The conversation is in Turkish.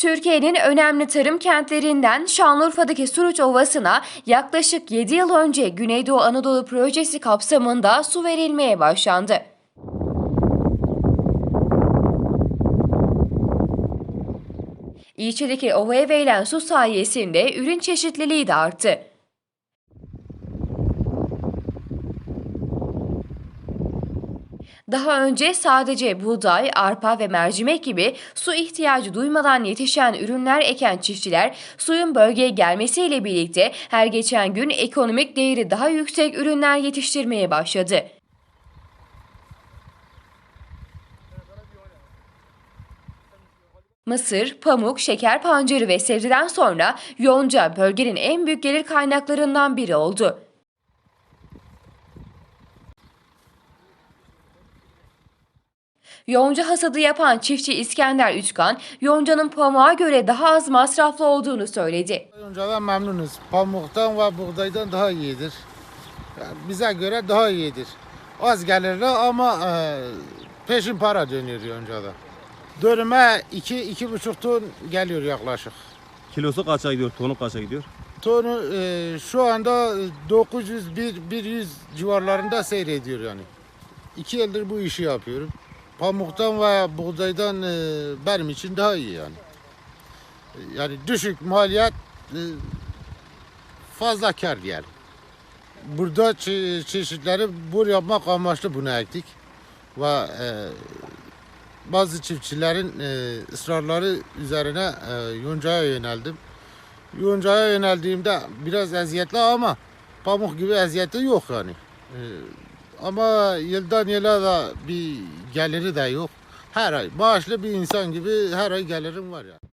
Türkiye'nin önemli tarım kentlerinden Şanlıurfa'daki Suruç Ovası'na yaklaşık 7 yıl önce Güneydoğu Anadolu Projesi kapsamında su verilmeye başlandı. İlçedeki ovaya verilen su sayesinde ürün çeşitliliği de arttı. Daha önce sadece buğday, arpa ve mercimek gibi su ihtiyacı duymadan yetişen ürünler eken çiftçiler suyun bölgeye gelmesiyle birlikte her geçen gün ekonomik değeri daha yüksek ürünler yetiştirmeye başladı. Mısır, pamuk, şeker pancarı ve sebzeden sonra yonca bölgenin en büyük gelir kaynaklarından biri oldu. Yonca hasadı yapan çiftçi İskender Üçkan, yoncanın pamuğa göre daha az masraflı olduğunu söyledi. Yoncadan memnunuz. Pamuktan ve buğdaydan daha iyidir. Yani bize göre daha iyidir. Az gelirli ama e, peşin para dönüyor yoncada. Dönüme 2-2,5 ton geliyor yaklaşık. Kilosu kaça gidiyor, tonu kaça gidiyor? Tonu e, şu anda 900-100 civarlarında seyrediyor yani. İki yıldır bu işi yapıyorum. Pamuktan ve buğdaydan e, benim için daha iyi yani. E, Yani düşük maliyet e, fazla kar diyelim. Burada çe- çeşitleri bur yapmak amaçlı bunu ektik. Ve e, bazı çiftçilerin e, ısrarları üzerine e, yoncaya yöneldim. Yoncaya yöneldiğimde biraz eziyetli ama pamuk gibi eziyeti yok yani. Ee, ama yıldan yıla da bir geliri de yok. Her ay maaşlı bir insan gibi her ay gelirim var yani.